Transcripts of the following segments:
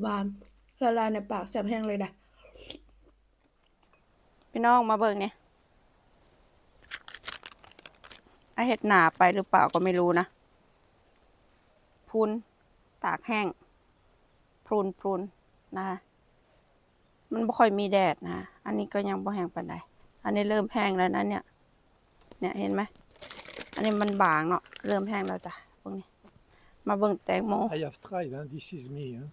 หวานละลายในปากแสบแห้งเลยนะพี่น้องมาเบิ่งเนี่ยไอเห็ดหนาไปหรือเปล่าก็ไม่รู้นะพุนตากแห้งพรุนพรุนนะคะมันไม่ค่อยมีแดดนะ อันนี้ก็ยังบ่แห้งปานใดอันนี้เริ่มแห้งแล้วนะเนี่ย เนี่ยเห็นไหม อันนี้มันบางเนาะ เริ่มแห้งแล้วจ้ะพวกนี้ มาเบิ่งแตงโม I have tried, huh? this is me, huh?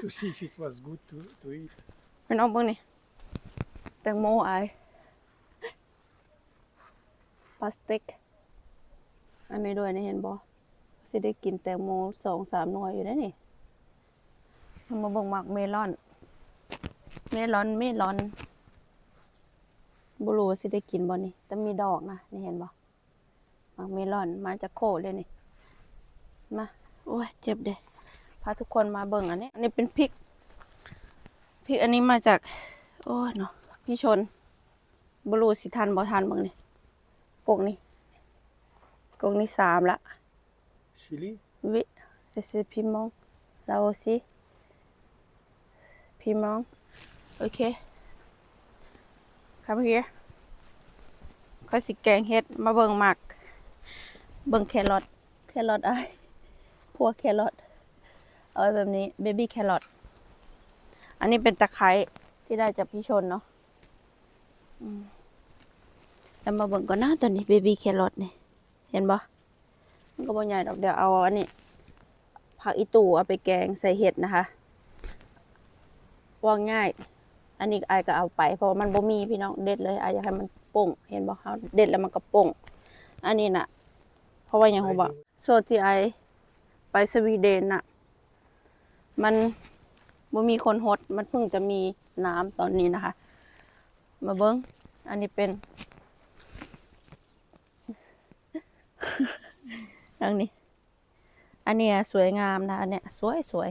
To see if it was good to, to eat. พี่น้องเบิ่งนี่แตงโมไอพลาสติก อันนี้ด้วยนี่เห็นบ่สิได้กินแตงโมสองสามหน่วยอยู่ได้นี่เอามาเบิ่งหมักเมลอน เมลอนเมลอนบ่รู้ว่าสิได้กินบ่นี่แต่มีดอกนะนี่เห็นบ่หมักเมลอนมาจากโคเลยนี่ มา โอ้ย เจ็บเด้าทุกคนมาเบิ่งอันนี้ อันนี้เป็นพริก พริกอันนี้มาจาก โอ้ยเนาะพี่ชนบรูสิทันบ่ทันเบิ่งนี่กกนี่กกนี่สามละ Chili? วิเอสพิมองเราสิพิมองโอเค come here ค่อยสิแกงเฮ็ดมาเบิ่งหมัก เบิ่งแครอทแครอทอ้ายพวกแครอท เอาไว้แบบนี้เบบี้แครอทอันนี้เป็นตะไคร้ที่ได้จากพี่ชนเนาะอืมแล้วมาเบิ่งก่อนนะตัวนี้เบบี้แครอทนี่เห็นบ่มันก็บ่ใหญ่ดอกเดี๋ยวเอาอันนี้ผักอีตู่เอาไปแกงใส่เห็ดนะคะว่าง่าย อันนี้ไอก็เอาไป เพราะมันบ่มีพี่น้องเด็ดเลยไออยากให้มันโป่ง เห็นบ่เขาเด็ดแล้วมันก็โป่ง อันนี้น่ะ เพราะว่าอย่างผมบอกส่วนที่ไอไปสวีเดนน่ะ มันบ่มีคนฮดมันเพิ่งจะมีน้ำตอนนี้นะคะ มาเบิ้งอันนี้เป็นดังนี้ อันนี้สวยงามนะอันเนี้ยสวยสวย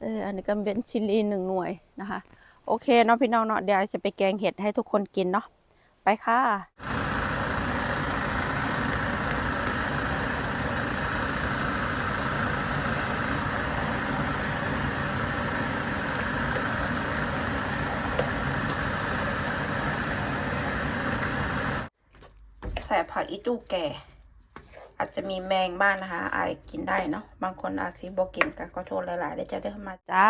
เอออันนี้ก็เป็นชิลลีหนึ่งหน่วยนะคะ โอเคเนาะพี่น้องเนาะเดี๋ยวจะไปแกงเห็ดให้ทุกคนกินเนาะไปค่ะ อีตู้แก่ อาจจะมีแมงบ้างนะคะอายกินได้เนาะบางคนอาจสิบอกินกันขอโทษหลายๆได้จะได้เข้ามาจ้า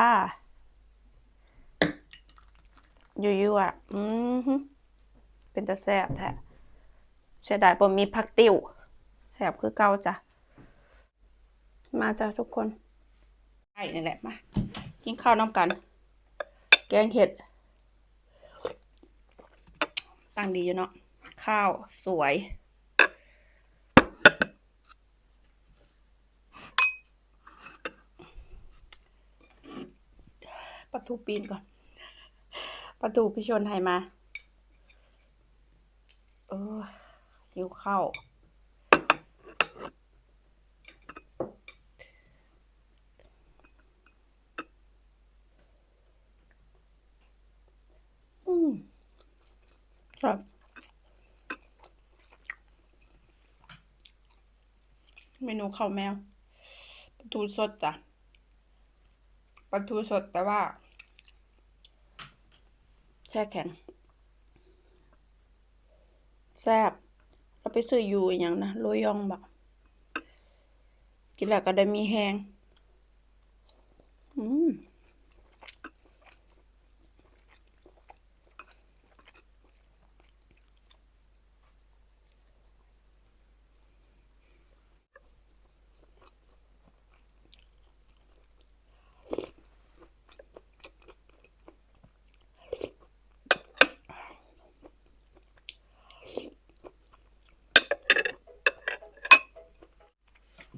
อยู่ๆอะ อืมเป็นตะแสบแท้เสียดายผมมีผักติวแสบคือเก่าจ้ะ มาจ้ะทุกคนไอ้นี่แหละมา กินข้าวน้ำกัน แกงเห็ด ตั้งดีอยู่เนาะ ข้าวสวย ประตูปีนก่อน ประตูพี่ชนไทยมาเออหิวข้าวอืมครับเมนูข้าวแมวปลาทูสดจ้ะปลาทูสดแต่ว่า ช่แข็งแซ่บเราไปซื้ออยู่อย่างนะโรยองบักกินแล้วก็ได้มีแห้งอืม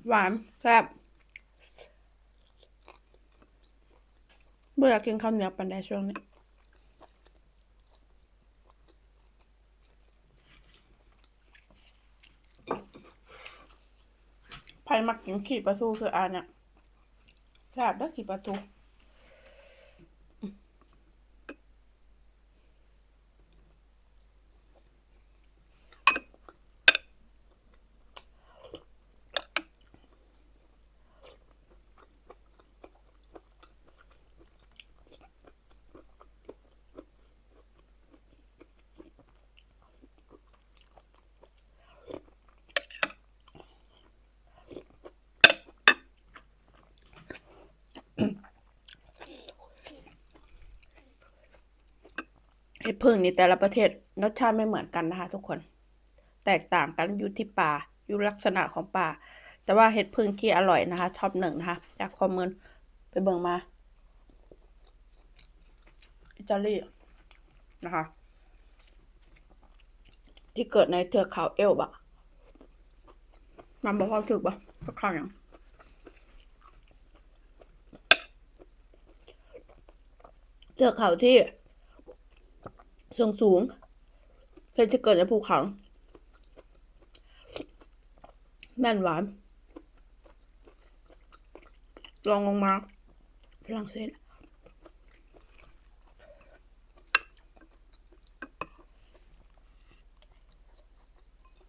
หวานแซ่บเบื่อยากกินข้าวเหนียวปันใดช่วงนี้ไผมักกินขี่ปลาทูคืออันเนี่ยแซ่บได้ขี่ปลาทู ดพึ่งในแต่ละประเทศรสชาติไม่เหมือนกันนะคะทุกคน แตกต่างกันอยู่ที่ป่าอยู่ลักษณะของป่า แต่ว่าเห็ดพึ่งที่อร่อยนะคะท็อปหนึ่งนะคะจากข้อมูลไปเบิ่งมาอิตาลีนะคะ ที่เกิดในเทือกเขาเอลบะมันบอกว่าถึกปะสักครั้งยังเทือกเขาที่ สูงสูงเคยจะเกิดในภูเขาแม่นหวานลองลงมาฝรั่งเศส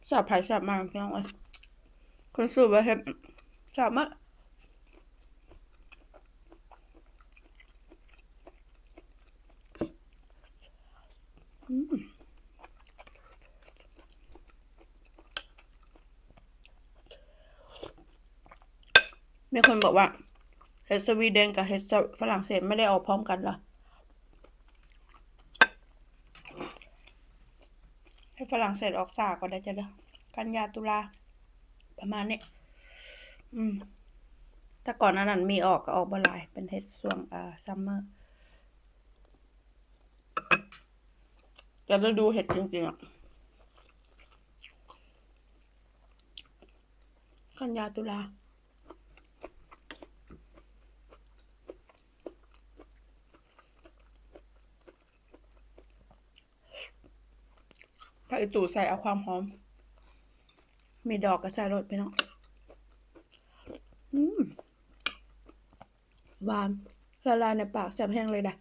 สับไผ่สับมาพี่น้องเอ้ยคนสูบไปเห็ดสับมาก มีคนบอกว่าเห็ดสวีเดนกับเห็ดฝรั่งเศสไม่ได้ออกพร้อมกันหรอให้ฝรั่งเศสออกสาก็ได้จะเด้อกันยาตุลาประมาณนี้อืมถ้าก่อนหนานั้นมีออกก็ออกบ่หลายเป็นเทสช่วงอ่าซัมเมอร์ จะได้ดูเห็ดจริงๆอะกันยาตุลาถ้าไอตู่ใส่เอาความหอม มีดอกก็ใส่รสไปเนาะอืมหวานละลายในปากแสบแห้งเลยนะ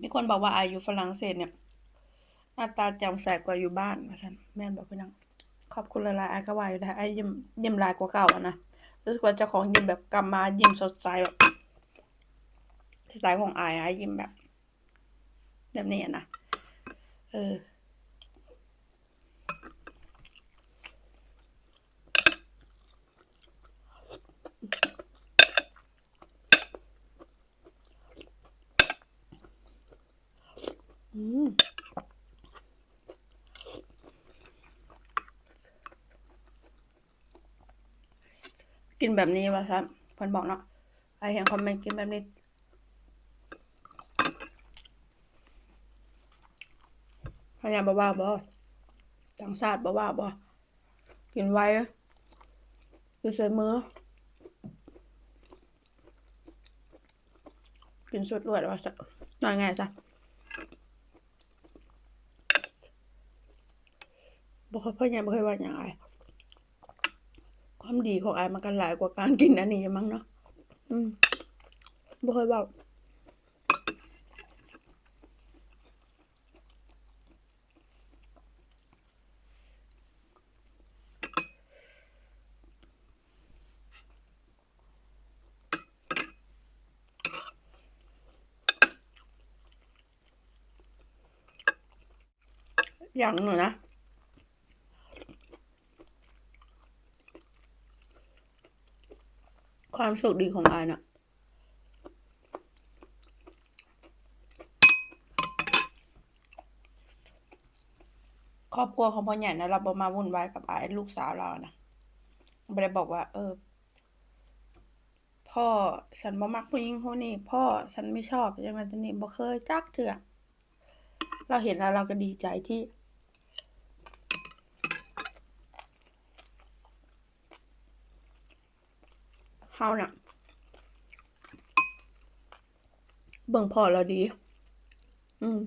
มีคนบอกว่าอายุฝรั่งเศสเนี่ยหน้าตาแจ่มใสกว่าอยู่บ้านมาสันแม่บอกพี่นังขอบคุณละลายอาก็วาอยู่นะไอ้ยิ้มยิ้มลายกว่าเก่านะรู้สึกว่าเจ้าของยิ้มแบบกลับมายิ้มสดใสแบบสไตล์ของอายอายิ้มแบบ แบบนี้นะเออ กินแบบนี้วะครับเพิ่นบอกเนาะไอเห็นคอมเมนต์กินแบบนี้พยายามบ่ว่าบ่ต่างชาติบ่ว่าบ่กินไว้กินใส่มือ กินสุดรวดว่าสักหน่อยไงจ้ะ บ่เคยพยายามบ่เคยว่าอย่างไรความดีของอายมันกันหลายกว่าการกินอันนี้มั้งเนาะอืมบ่เคยเว้าอย่างหนึ่งนะ ความโชคดีของอายน่ะครอบครัวของพ่อใหญ่นะเราบมาวุ่นวายกับอายลูกสาวเรานะไม่ได้บอกว่า เออ พ่อฉันบ่มักผู้หญิงคนนี้ พ่อฉันไม่ชอบอย่างนั้นนี้บ่เคยจักเถื่อเราเห็นแล้วเราก็ดีใจที่ เฮาน่ะเบิ่งพอเราดี อืม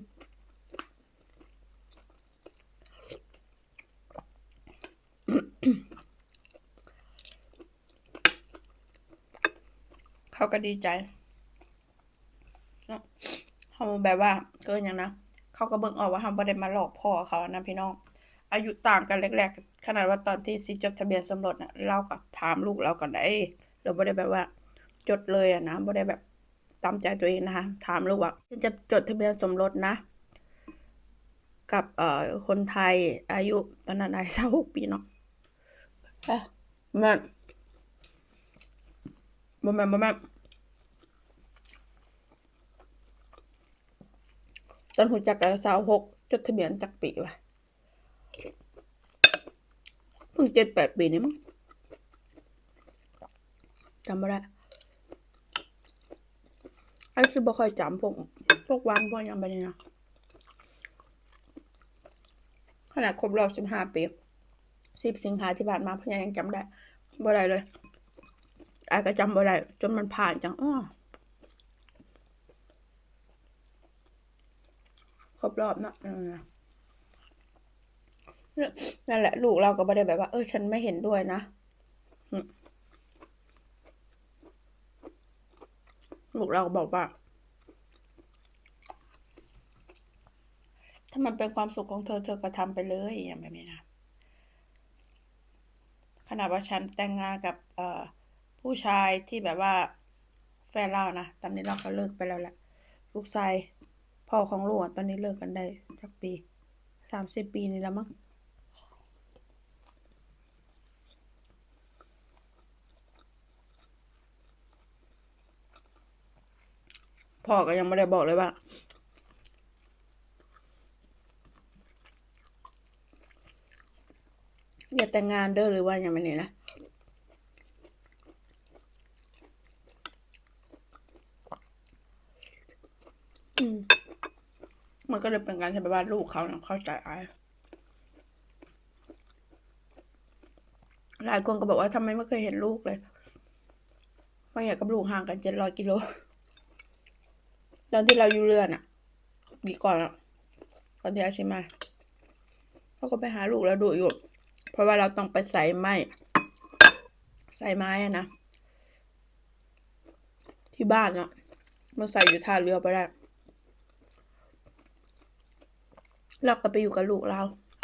เขาก็ดีใจเขาแบบว่าเกินอย่างนะ เขาก็เบิ่งออกว่าเขาบ่ได้มาหลอกพ่อเขานะพี่น้อง อายุต่างกันแรกๆ ขนาดว่าตอนที่สิจดทะเบียนสมรสน่ะเราก็ถามลูกเราก่อนได้ เราบ่ได้แบบว่า จดเลยอะนะบ่ได้แบบตามใจตัวเองนะคะ ถามลูกว่าฉันจะจดทะเบียนสมรสนะ กับเอ่อคนไทยอายุตอนนั้นอายุสาหกปีเนาะเอ๊ะแม่นบ่แม่นบ่แม่นตอนหูจักกันสาวหกจดทะเบียนจักปีวะเพิ่งเจ็ดแปดปีนี่มั้ง จำไม่ได้ไอ้คือบ่ค่อยจำพวกพวกวันพวกยังไปนี่นะขนาดครบรอบสิบห้าปีสิบสิงหาที่ผ่านมาพื่อนยังจำได้บ่ได้เลยไอ้ก็จำบ่ได้จนมันผ่านจังอ้อครบรอบเนอะนั่นแหละ ลูกเราก็ไม่ได้แบบว่า เออ ฉันไม่เห็นด้วยนะอืม ลูกเราบอกว่า ถ้ามันเป็นความสุขของเธอเธอก็ทำไปเลยอย่างแบบนี้นะขนาดว่าฉันแต่งงานกับ เอ่อ ผู้ชายที่แบบว่า แฟนเรานะตอนนี้เราก็เลิกไปแล้วแหละลูกชายพ่อของลูกตอนนี้เลิกกันได้สักปีสามสิบปีนี่แล้วมั้ง พ่อก็ยังไม่ได้บอกเลยว่า อย่าแต่งงานเด้อหรือว่าย่างไรนี่นะมมันก็เลยเป็นการที่แบบว่าลูกเขาเนี่ยเข้าใจไอ้หลายคนก็บอกว่าทำไมไม่เคยเห็นลูกเลยเพราะอยากกับลูกห่างกันเจ็ดร้อยกิโล ตอนที่เราอยู่เรือนอะปีก่อนอะก่อนที่อาชิมาเขาก็ไปหาลูกแล้วดูอยู่ เพราะว่าเราต้องไปใส่ไม้ใส่ไม้อะนะที่บ้านอะมันใส่อยู่ท่าเรือไปได้เราก็ไปอยู่กับลูกเรา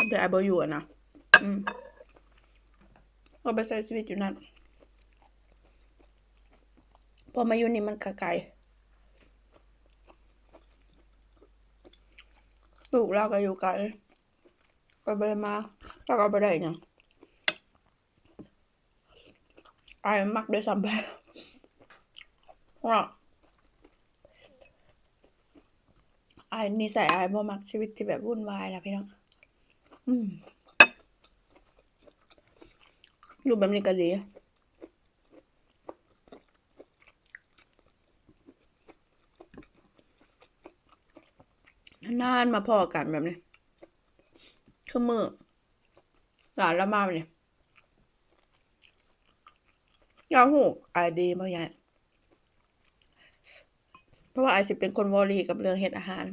แต่ไอ้บอยู่อะนะอืมก็ไปใช้ชีวิตอยู่นั่นพอมาอยู่นี่มันกะไกล ลูกเราก็อยู่ไกลไปไปมาเราก็ไปได้ยังไอ้มักได้วยซ้ำไปเพราะว่าไอ้นิสัยไอ้บ่มักชีวิตที่แบบวุ่นวายนะพี่น้องอืมอยู่แบบนี้ก็ดี นานมาพอกันแบบนี้คือมือหลานละมาเนี่ยยาหูไอดีบางอย่างเพราะว่าไอสิเป็นคนวอรี่กับเรื่องเฮ็ดอาหาร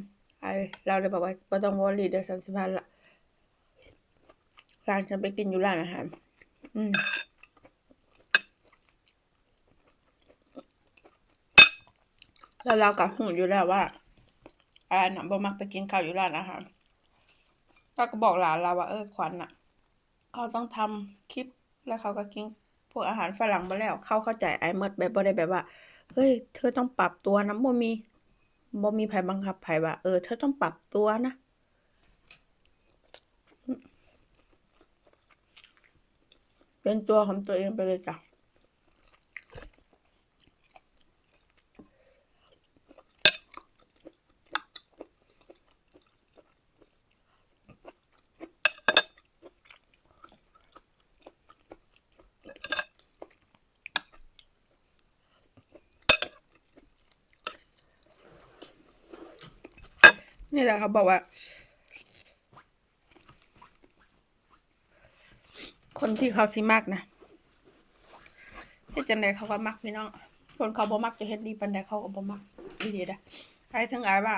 ไอเราเลยบอกว่าไม่ต้องวอรี่เดือนสามสิบพันละร้านฉันไปกินอยู่ร้านอาหาร อืมแล้วเรากับหูอยู่แล้วว่า อ่าน่ะบ่มักไปกินข้าวอยู่ร้านอาหารก็ก็บอกหลานเราว่าเออขวัญน่ะ เขาต้องทำคลิปแล้วเขาก็กินพวกอาหารฝรั่งมาแล้ว เขาเข้าใจไอ้หมดแบบบ่ได้แบบว่าเฮ้ยเธอต้องปรับตัวนะบ่มีบ่มีไผบังคับไผว่าเออเธอต้องปรับตัวนะเป็นตัวของตัวเองไปเลยจ้ะ นี่แหละเขาบอกว่า คนที่เขาสิมักนะเฮ็ดจังไดเขาก็มักพี่น้อง คนเขาบ่มักจะเฮ็ดดีปานใดเขาก็บ่มักอีหลีเด้อไอ้ถึงอายว่า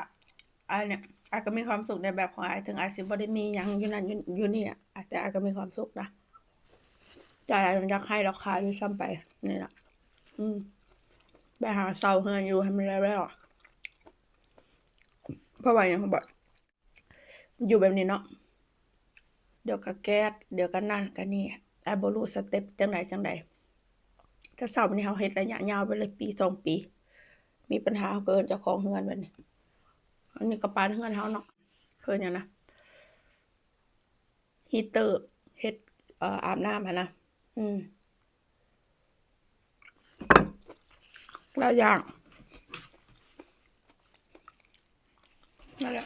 อายเนี่ยอายก็มีความสุขในแบบของอายถึงอายสิบ่ได้มีหยังอยู่นั่นอยู่อยู่นี่อะแต่อายก็มีความสุขนะใจอายมันอยากให้ราคาด้วยซ้ำไปนี่แหละอืมไปหาเซาเฮือนอยู่ให้มันแล้วๆ เพราะว่าอย่างเขาบอกอยู่แบบนี้เนาะเดี๋ยวก็แก๊สเดี๋ยวก็นั่นก็นี่ไอ้บรูสเต็ปจังใดจังใดถ้าเสาร์นี้เขาเฮ็ดระยะยาวไปเลยปีสองปี มีปัญหาเขาเกินเจ้าของเฮือนแบบนี้อันนี้ก็ปานเฮือนเขาเนาะเพิ่นอย่างนะฮีเตอร์เฮ็ดเอ่ออาบน้ำนะอืมหลายอย่าง นั่นแหละ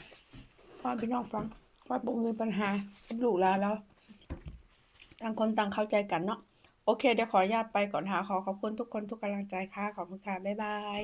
พ่อพี่น้องฟังว่าบุมีปัญหากับลูกหลานแล้วต่างคนต่างเข้าใจกันเนาะโอเค เดี๋ยวขออนุญาตไปก่อนค่ะขอขอบคุณทุกคนทุกกำลังใจค่ะ ขอบคุณค่ะ บ๊ายบาย